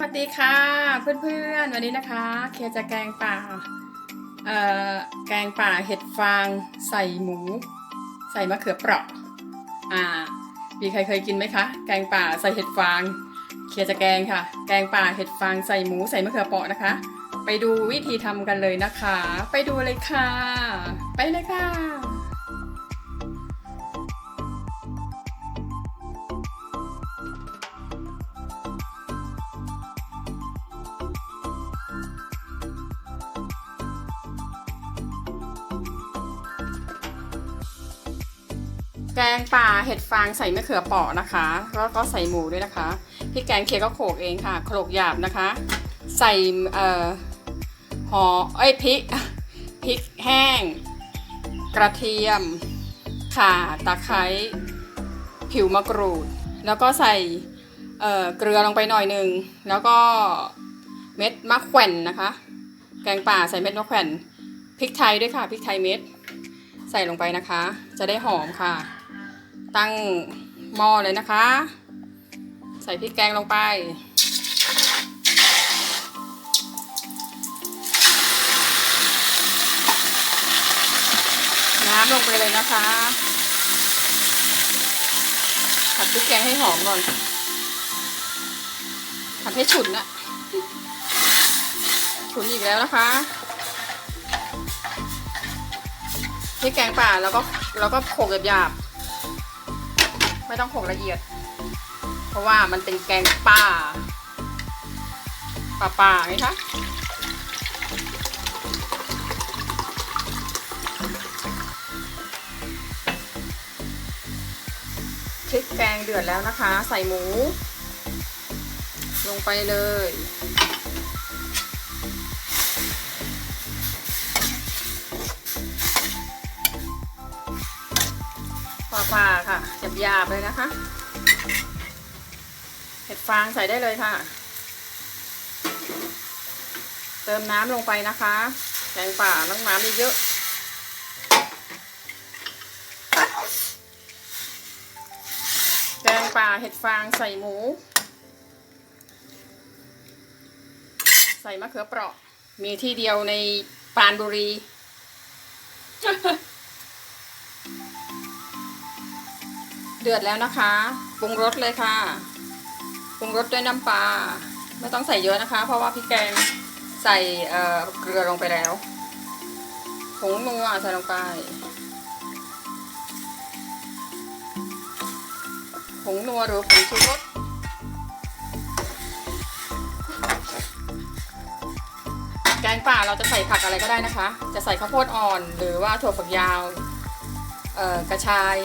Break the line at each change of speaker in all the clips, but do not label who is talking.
สวัสดีค่ะเพื่อนๆวันนี้นะคะ เคจะแกงป่าเอ่อแกงป่าเห็ดฟางใส่หมู ใส่มะเขือเปราะอ่ามีใครเคยกินไหมคะ แกงป่าใส่เห็ดฟาง เคจะแกงค่ะ แกงป่าเห็ดฟางใส่หมูใส่มะเขือเปราะนะคะ ไปดูวิธีทำกันเลยนะคะ ไปดูเลยค่ะ ไปเลยค่ะ แกงป่าเห็ดฟางใส่มะเขือเปาะนะคะ แล้วก็ใส่หมูด้วยนะคะพริกแกงเคียก็โขลกเองค่ะโขลกหยาบนะคะ ใส่เอ่อหอเอ้ยพริกพริกแห้ง กระเทียมข่าตะไคร้ผิวมะกรูด แล้วก็ใส่เอ่อเกลือลงไปหน่อยหนึ่งแล้วก็เม็ดมะแขวนนะคะ แกงป่าใส่เม็ดมะแขวนพริกไทยด้วยค่ะพริกไทยเม็ดใส่ลงไปนะคะ จะได้หอมค่ะ ตั้งหม้อเลยนะคะ ใส่พริกแกงลงไป น้ำลงไปเลยนะคะ ผัดพริกแกงให้หอมก่อน ผัดให้ฉุนนะฉุนอีกแล้วนะคะพริกแกงป่าแล้วก็แล้วก็โขกหยาบ ไม่ต้องโขลกละเอียด เพราะว่ามันเป็นแกงป่าป่าป่าไงคะพริกแกงเดือดแล้วนะคะ ใส่หมู ลงไปเลย ป่าค่ะหยาบๆเลยนะคะ เห็ดฟางใส่ได้เลยค่ะ เติมน้ำลงไปนะคะแกงป่าต้องน้ำเยอะแกงป่าเห็ดฟางใส่หมู ใส่มะเขือเปราะมีที่เดียวในปานบุรี เดือดแล้วนะคะ ปรุงรสเลยค่ะ ปรุงรสด้วยน้ำปลา ไม่ต้องใส่เยอะนะคะ เพราะว่าพริกแกงใส่เกลือลงไปแล้วผงนัวใส่ลงไปผงนัวหรือผงชูรสแกงป่าเราจะใส่ผักอะไรก็ได้นะคะ จะใส่ข้าวโพดอ่อน หรือว่าถั่วฝักยาวกระชาย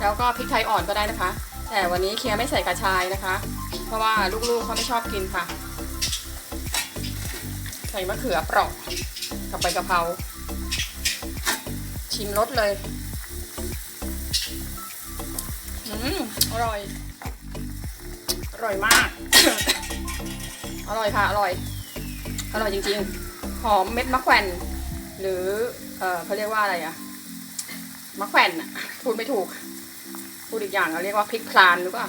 แล้วก็พริกไทยอ่อนก็ได้นะคะ แต่วันนี้เคียไม่ใส่กระชายนะคะ เพราะว่าลูกๆเขาไม่ชอบกินค่ะ ใส่มะเขือเปราะกับใบกะเพราชิมรสเลยอืมอร่อย อร่อยมาก อร่อยค่ะ อร่อย อร่อยจริงๆ หอมเม็ดมะแขวนหรือ เออเขาเรียกว่าอะไรอะมะแขวนอะพูดไม่ถูก พูดอีกอย่างเราเรียกว่าพริกพลานหรือเปล่า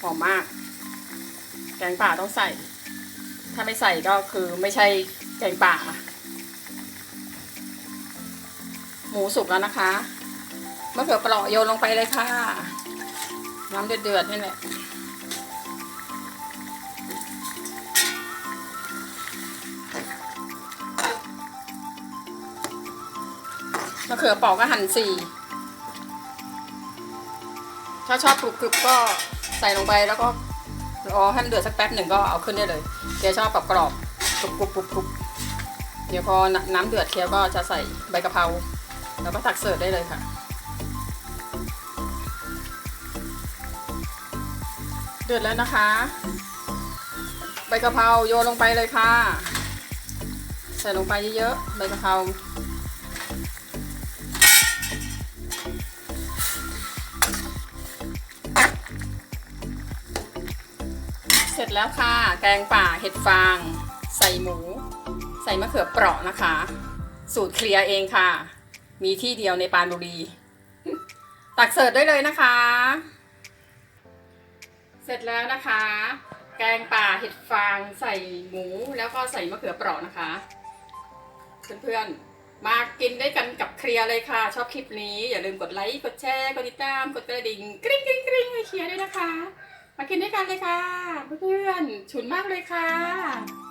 หอมมาก แกงป่าต้องใส่ ถ้าไม่ใส่ก็คือไม่ใช่แกงป่า หมูสุกแล้วนะคะมะเขือเปราะโยนลงไปเลยค่ะ น้ำเดือดๆนี่แหละมะเขือเปราะก็หั่นสี่ ถ้าชอบกรุบกรุบก็ใส่ลงไปแล้วก็รอให้มันเดือดสักแป๊บหนึ่งก็เอาขึ้นได้เลยเคียวชอบกับกรอบกรุบกรุบกรุบกรุบเดี๋ยวพอน้ำเดือดเคียวก็จะใส่ใบกะเพราแล้วก็ตักเสิร์ฟได้เลยค่ะ เดือดแล้วนะคะ ใบกะเพราโยนลงไปเลยค่ะ ใส่ลงไปเยอะๆใบกะเพรา แล้วค่ะ แกงป่าเห็ดฟาง ใส่หมู ใส่มะเขือเปราะนะคะ สูตรเคลียร์เองค่ะ มีที่เดียวในปานบุรี ตักเสิร์ฟได้เลยนะคะ เสร็จแล้วนะคะ แกงป่าเห็ดฟางใส่หมูแล้วก็ใส่มะเขือเปราะนะคะ เพื่อนๆ มากินได้กันกับเคลียร์เลยค่ะ ชอบคลิปนี้อย่าลืมกดไลค์ กดแชร์ กดติดตาม กดกระดิ่งกริ๊งกริ๊งกริ๊งให้เคลียร์ด้วยนะคะ มากินด้วยกันเลยค่ะ เพื่อนๆฉุนมากเลยค่ะ